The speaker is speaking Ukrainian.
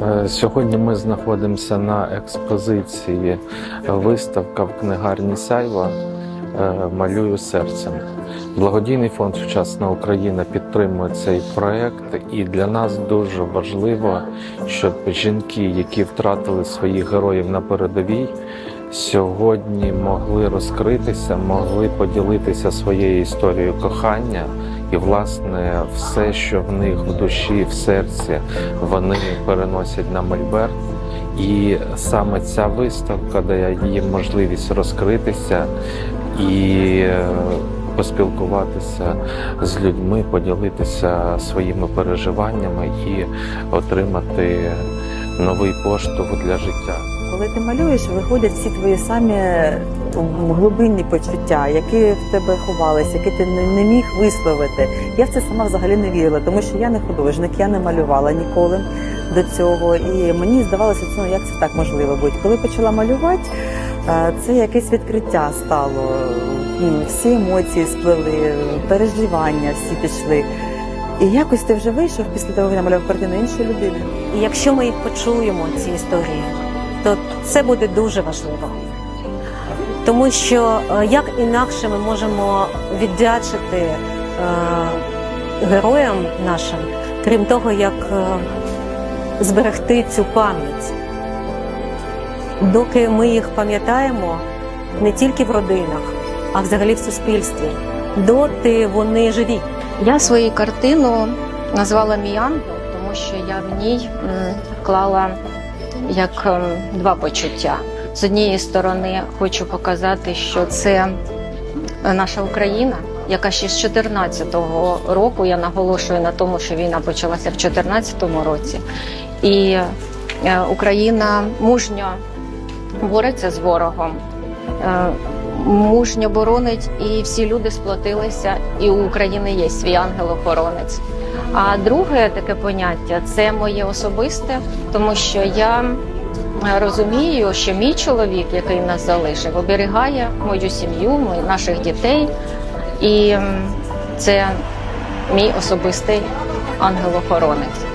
Е, Сьогодні ми знаходимося на експозиції виставка в книгарні Сяйва е, Малюю серцем. Благодійний фонд Вчасна Україна підтримує цей проект, і для нас дуже важливо, щоб жінки, які втратили своїх героїв на передовій, сьогодні могли розкритися, могли поділитися своєю історією кохання. І, власне, все, що в них в душі, в серці, вони переносять на мольберт. І саме ця виставка дає їм можливість розкритися і е, поспілкуватися з людьми, поділитися своїми переживаннями і отримати новий поштовх для життя. Коли ти малюєш, виходять всі твої самі глибинні почуття, які в тебе ховалися, які ти не міг висловити. Я в це сама взагалі не вірила, тому що я не художник, я не малювала ніколи до цього. І мені здавалося, ну як це так можливо бути. Коли почала малювати, е, це якесь відкриття стало. Всі емоції сплили, переживання всі пішли. І якось ти вже вийшов після того, як намалював картину іншої людини. І якщо ми їх почуємо, ці історії, то це буде дуже важливо. Тому що е, як інакше ми можемо віддячити е, героям нашим, крім того, як е, зберегти цю пам'ять. Доки ми їх пам'ятаємо не тільки в родинах, а взагалі в суспільстві, доти вони живі. Я свою картину назвала Мій тому що я в ній м, вклала як ем, два почуття. З однієї сторони, хочу показати, що це наша Україна, яка ще з 14-го року я наголошую на тому, що війна почалася в 14-му році, і е, Україна мужньо бореться з ворогом. Е, Мужньо боронить, і всі люди сплотилися, і у України є свій ангел-охоронець. А друге таке поняття це моє особисте, тому що я е, розумію, що мій чоловік, який нас залишив, оберігає мою сім'ю, наших дітей, і це мій особистий ангел-охоронець.